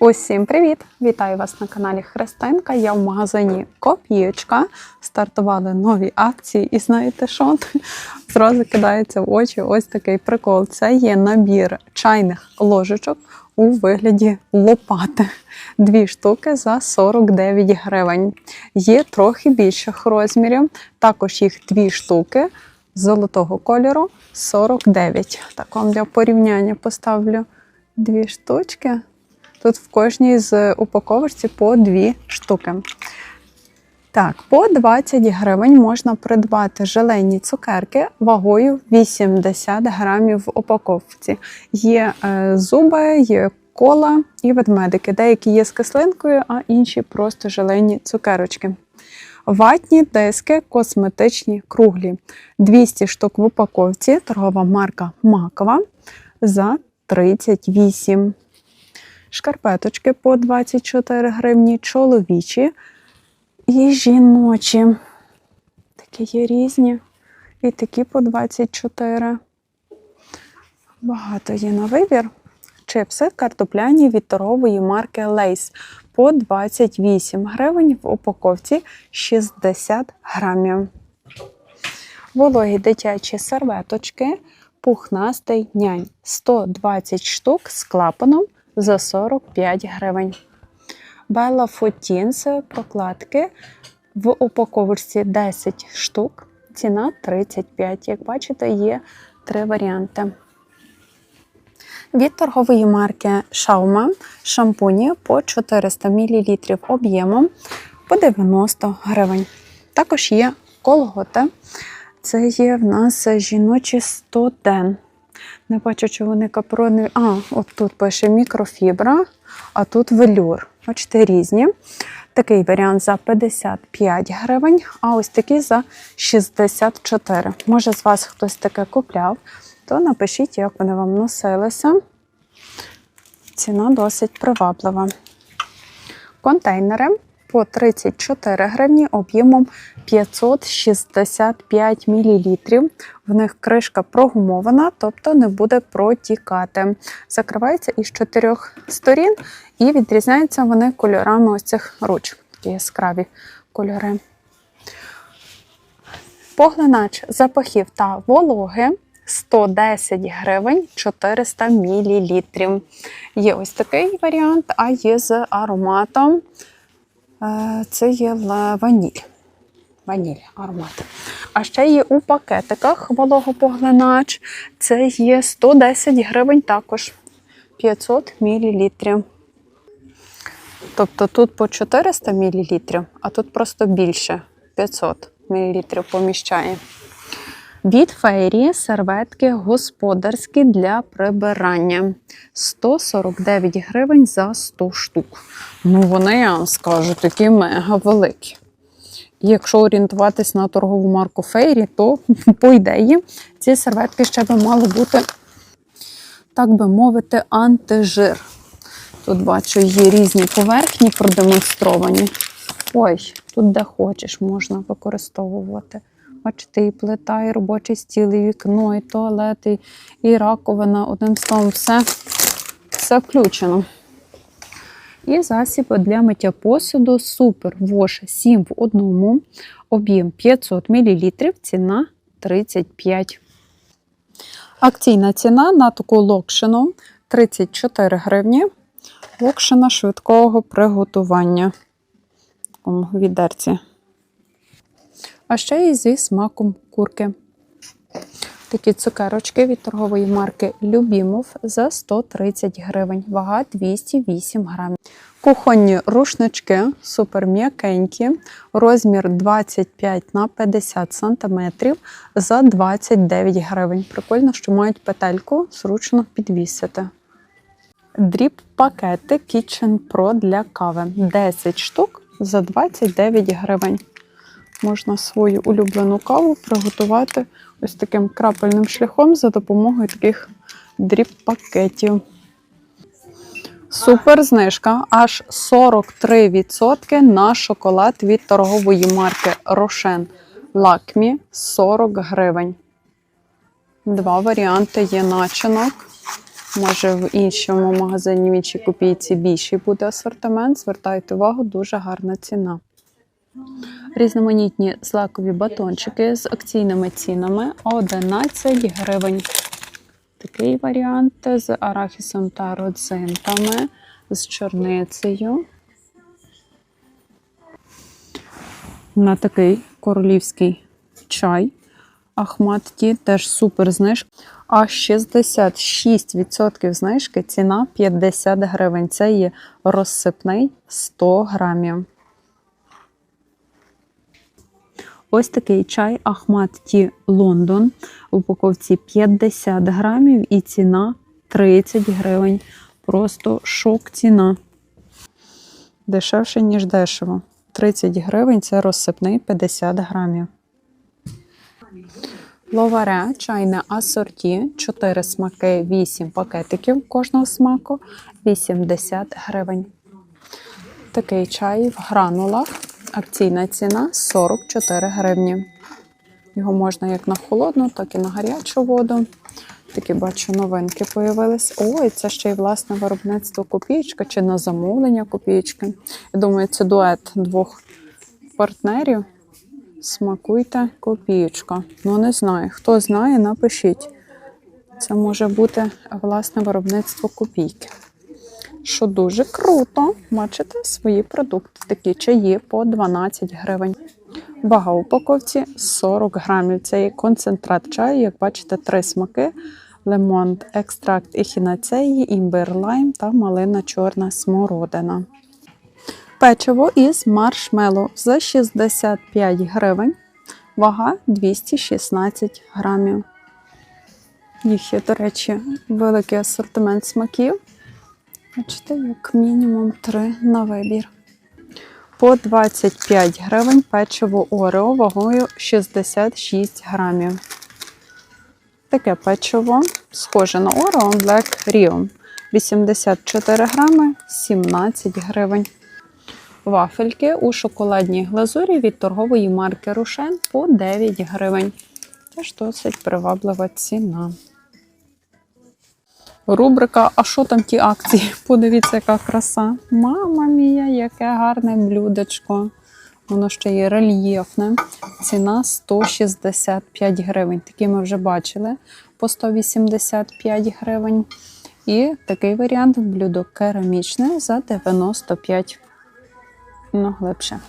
Усім привіт! Вітаю вас на каналі Христинка. Я в магазині Копієчка. Стартували нові акції, і знаєте що? Зразу кидається в очі ось такий прикол. Це є набір чайних ложечок у вигляді лопати. Дві штуки за 49 гривень. Є трохи більших розмірів. Також їх дві штуки золотого кольору 49. Так вам для порівняння поставлю дві штучки. Тут в кожній з упаковочці по дві штуки. Так, по 20 гривень можна придбати желейні цукерки вагою 80 грамів в упаковці. Є е, зуби, є кола і ведмедики. Деякі є з кислинкою, а інші просто желейні цукерочки. Ватні диски косметичні круглі. 200 штук в упаковці. Торгова марка Макова за 38. Шкарпеточки по 24 гривні, чоловічі і жіночі. Такі є різні. І такі по 24. Багато є на вибір. Чипси картопляні від марки Lays по 28 гривень в упаковці 60 грамів. Вологі дитячі серветочки, пухнастий нянь 120 штук з клапаном за 45 гривень. Bella Footins прокладки в упаковочці 10 штук, ціна 35. Як бачите, є три варіанти. Від торгової марки Shauma шампуні по 400 мл об'ємом по 90 гривень. Також є колготи. Це є в нас жіночі 100 ден. Не бачу, чи вони капрони. А, от тут пише мікрофібра, а тут велюр. Бачите, різні. Такий варіант за 55 гривень, а ось такий за 64. Може, з вас хтось таке купляв, то напишіть, як вони вам носилися. Ціна досить приваблива. Контейнери по 34 гривні об'ємом 565 мл. В них кришка прогумована, тобто не буде протікати. Закривається із чотирьох сторін і відрізняються вони кольорами ось цих ручок. Такі яскраві кольори. Поглинач запахів та вологи 110 гривень 400 мл. Є ось такий варіант, а є з ароматом. Е, Це є ваніль. Ваніль аромат. А ще є у пакетиках вологопоглинач. Це є 110 гривень також 500 мл. Тобто тут по 400 мл, а тут просто більше 500 мл поміщає. Від феєрії серветки господарські для прибирання 149 гривень за 100 штук. Ну, вони, я вам скажу, такі мега великі. Якщо орієнтуватись на торгову марку Фейрі, то по ідеї ці серветки ще би мали бути, так би мовити, антижир. Тут бачу, є різні поверхні продемонстровані. Ой, тут де хочеш можна використовувати. Бачите, і плита, і робочий стіл, і вікно, і туалет, і, і раковина. Одним словом, все, все включено. І засіб для миття посуду Супер Wash 7 в одному, об'єм 500 мл, ціна 35. Акційна ціна на таку локшину 34 гривні. Локшина швидкого приготування в такому відерці. А ще і зі смаком курки. Такі цукерочки від торгової марки Любімов за 130 гривень. Вага 208 грамів. Кухонні рушнички супер м'якенькі, розмір 25 на 50 см за 29 гривень. Прикольно, що мають петельку, зручно підвісити. Дріб пакети Kitchen Pro для кави 10 штук за 29 гривень. Можна свою улюблену каву приготувати ось таким крапельним шляхом за допомогою таких дріб пакетів. Супер знижка аж 43% на шоколад від торгової марки Рошен Лакмі 40 гривень. Два варіанти є начинок. Може, в іншому магазині, в іншій копійці більший буде асортимент. Звертайте увагу, дуже гарна ціна. Різноманітні злакові батончики з акційними цінами 11 гривень. Такий варіант з арахісом та родзинками, з чорницею. На такий королівський чай. Ахмат теж супер знижка. А 66% знижки ціна 50 гривень. Це є розсипний 100 грамів. Ось такий чай Ахмат Ті Лондон. В упаковці 50 грамів і ціна 30 гривень. Просто шок ціна. Дешевше, ніж дешево. 30 гривень це розсипний 50 грамів. Ловаре, чайне асорті, 4 смаки, 8 пакетиків кожного смаку, 80 гривень. Такий чай в гранулах. Акційна ціна 44 гривні. Його можна як на холодну, так і на гарячу воду. Такі бачу, новинки появились. Ой, це ще й власне виробництво копійка чи на замовлення копійки. Я думаю, це дует двох партнерів. Смакуйте копійка. Ну, не знаю. Хто знає, напишіть. Це може бути власне виробництво копійки. Що дуже круто. Бачите свої продукти. Такі чаї по 12 гривень. Вага упаковці 40 грамів. Це є концентрат чаю, як бачите, три смаки: лимон, екстракт ехінацеї, імбир, лайм та малина чорна смородина. Печиво із маршмеллоу за 65 гривень. Вага 216 грамів. Їх є, до речі, великий асортимент смаків. Бачите, як мінімум 3 на вибір. По 25 гривень печиво Орео вагою 66 грамів. Таке печиво схоже на Орео Black Rio. 84 грами 17 гривень. Вафельки у шоколадній глазурі від торгової марки Рушен по 9 гривень. Теж досить приваблива ціна. Рубрика А що там ті акції? Подивіться, яка краса. Мама мія, яке гарне блюдечко. Воно ще є рельєфне. Ціна 165 гривень. Такі ми вже бачили по 185 гривень. І такий варіант блюдо керамічне за 95 ну, глибше.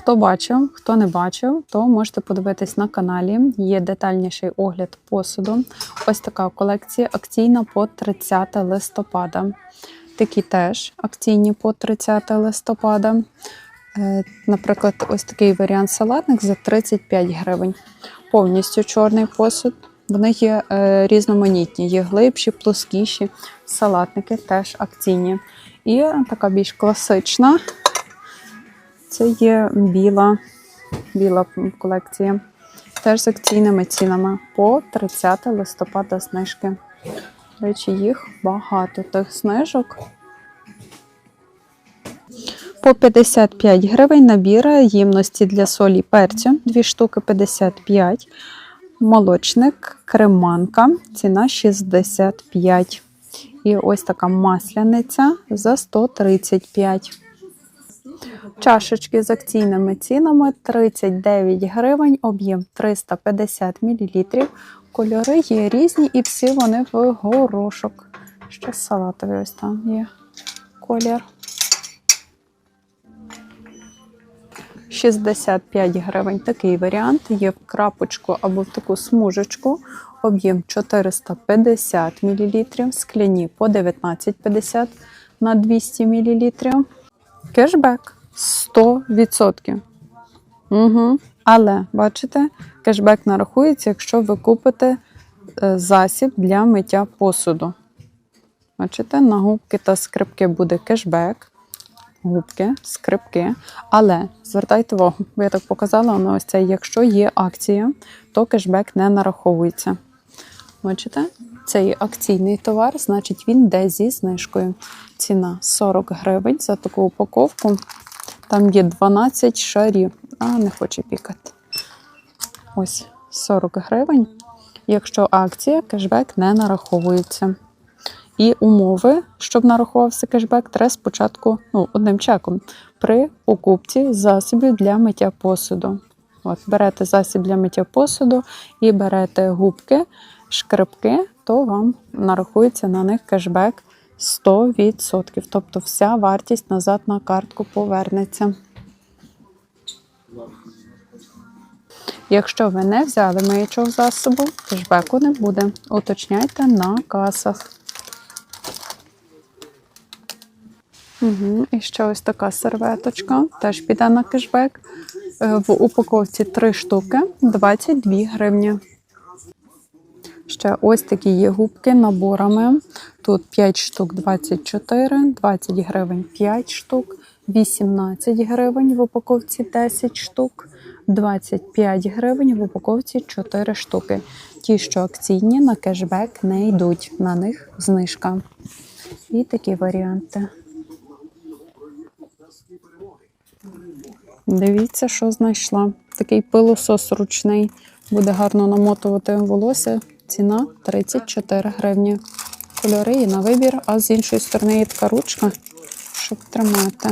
Хто бачив, хто не бачив, то можете подивитись на каналі. Є детальніший огляд посуду. Ось така колекція акційна по 30 листопада. Такі теж акційні по 30 листопада. Е, Наприклад, ось такий варіант салатник за 35 гривень. Повністю чорний посуд. Вони є е, різноманітні, є глибші, плоскіші. Салатники теж акційні. І така більш класична. Це є біла, біла колекція. Теж з акційними цінами по 30 листопада знижки. До речі, їх багато тих знижок. По 55 гривень набір ємності для солі перцю. Дві штуки 55. Молочник, креманка. Ціна 65. І ось така масляниця за 135. Чашечки з акційними цінами 39 гривень, об'єм 350 мл. Кольори є різні і всі вони в горошок. Ще салатовий ось там є колір. 65 гривень такий варіант. Є в крапочку або в таку смужечку. Об'єм 450 мл. Скляні по 19,50 на 200 мл. Кешбек 100%. Угу. Але, бачите, кешбек нарахується, якщо ви купите е, засіб для миття посуду. Бачите, на губки та скрипки буде кешбек. Губки, скрипки. Але звертайте увагу, я так показала, на ось це, якщо є акція, то кешбек не нараховується. Бачите? Це є акційний товар, значить він йде зі знижкою. Ціна 40 гривень за таку упаковку. Там є 12 шарів. А, не хоче пікати. Ось 40 гривень. Якщо акція, кешбек не нараховується. І умови, щоб нарахувався кешбек, треба спочатку ну, одним чеком при покупці засобів для миття посуду. От, берете засіб для миття посуду і берете губки, шкребки, то вам нарахується на них кешбек 100%. Тобто вся вартість назад на картку повернеться. Якщо ви не взяли миючого засобу, кешбеку не буде. Уточняйте на касах. Угу. І ще ось така серветочка, теж піде на кешбек. Е, В упаковці 3 штуки 22 гривні. Ще ось такі є губки наборами. Тут 5 штук 24, 20 гривень 5 штук, 18 гривень в упаковці 10 штук, 25 гривень в упаковці 4 штуки. Ті, що акційні, на кешбек не йдуть, на них знижка. І такі варіанти. Дивіться, що знайшла. Такий пилосос ручний. Буде гарно намотувати волосся. Ціна 34 гривні. Кольори є на вибір, а з іншої сторони є така ручка, щоб тримати.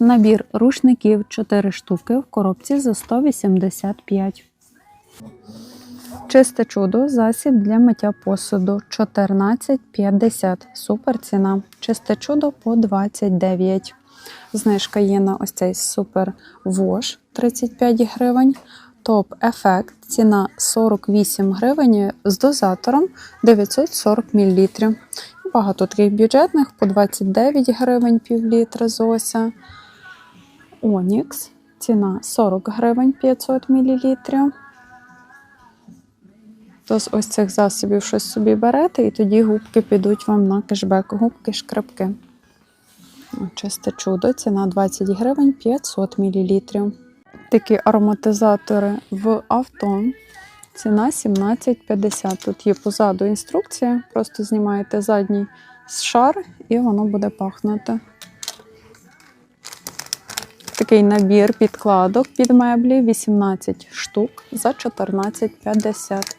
Набір рушників 4 штуки в коробці за 185. Чисте чудо, засіб для миття посуду 14,50. Супер ціна. Чисте чудо по 29. Знижка є на ось цей супер вош 35 гривень. Топ ефект ціна 48 гривень з дозатором 940 мл. Багато таких бюджетних по 29 гривень пів літра з ося. Онікс ціна 40 гривень 500 мл. То з ось цих засобів щось собі берете, і тоді губки підуть вам на кешбек. Губки шкрабки. Чисте чудо, ціна 20 гривень 500 мл. Такі ароматизатори в авто. Ціна 17,50. Тут є позаду інструкція. Просто знімаєте задній шар і воно буде пахнути. Такий набір підкладок під меблі 18 штук за 14,50.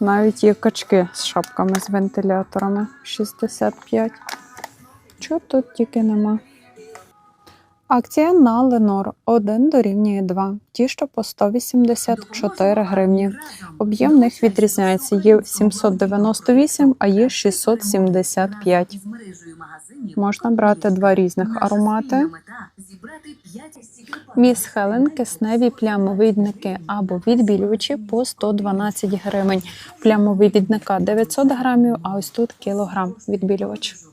Навіть є качки з шапками з вентиляторами 65. Чого тут тільки нема? Акція на Ленор 1 дорівнює 2. Ті, що по 184 гривні. Об'єм них відрізняється. Є 798, а є 675. Можна брати два різних аромати. Міс Хелен кисневі плямовидники або відбілювачі по 112 гривень. Плямовий відника 900 грамів, а ось тут кілограм відбілювач.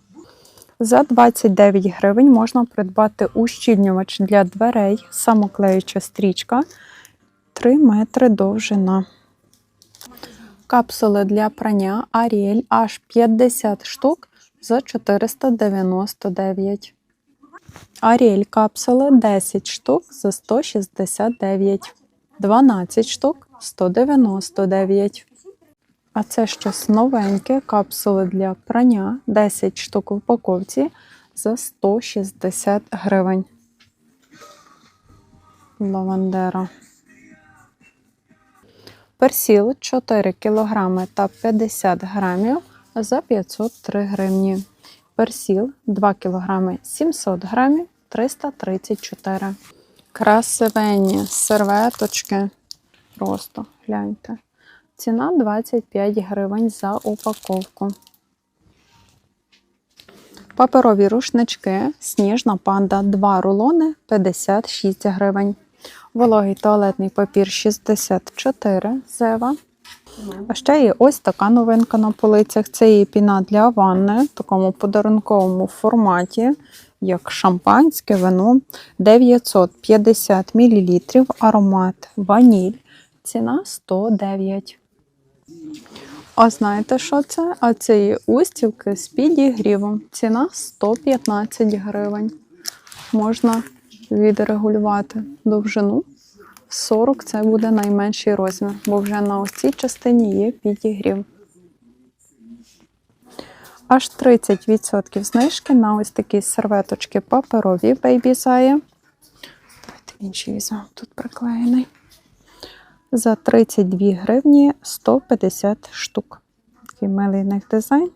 За 29 гривень можна придбати ущільнювач для дверей, самоклеюча стрічка 3 метри довжина. Капсули для прання Ariel аж 50 штук за 499. Ariel капсули 10 штук за 169. 12 штук 199. А це щось новеньке, капсули для прання, 10 штук в упаковці за 160 гривень. Лавандера. Персіл 4 кг та 50 грамів за 503 гривні. Персіл 2 кг 700 грамів 334. Красивенні серветочки. Просто гляньте. Ціна 25 гривень за упаковку. Паперові рушнички, сніжна панда, 2 рулони 56 гривень. Вологий туалетний папір 64 зева. А ще є ось така новинка на полицях. Це є піна для ванни в такому подарунковому форматі, як шампанське вино 950 мл, аромат ваніль. Ціна 109. А знаєте, що це? А це є устілки з підігрівом. Ціна 115 гривень. Можна відрегулювати довжину. 40 це буде найменший розмір, бо вже на ось цій частині є підігрів. Аж 30% знижки на ось такі серветочки паперові Baby Zaya. Давайте інший візьмемо, тут приклеєний. За 32 гривні 150 штук. Такий милий них дизайн.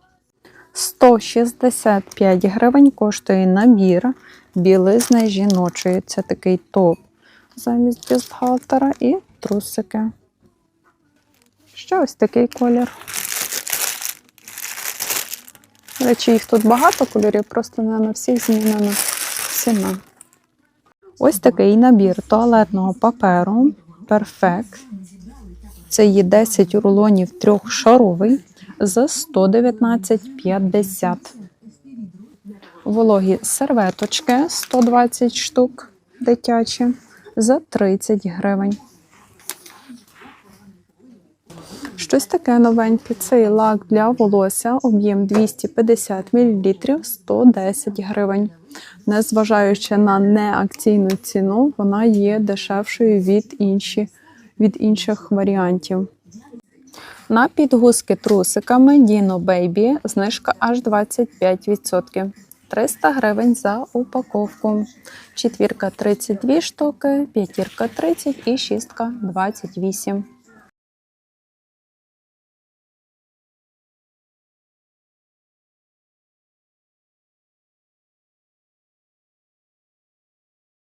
165 гривень коштує набір білизни жіночої. Це такий топ замість бюстгальтера і трусики. Ще ось такий колір. До речі, їх тут багато кольорів, просто не на всіх змінена ціна. Ось такий набір туалетного паперу Perfect. Це є 10 рулонів трьохшаровий за 119,50. Вологі серветочки 120 штук дитячі за 30 гривень. Щось таке новеньке. Цей лак для волосся, об'єм 250 мл, 110 гривень. Незважаючи на неакційну ціну, вона є дешевшою від, інші, від інших варіантів. На підгузки трусиками Dino Baby знижка аж 25%. 300 гривень за упаковку. Четвірка 32 штуки, п'ятірка 30 і шістка 28.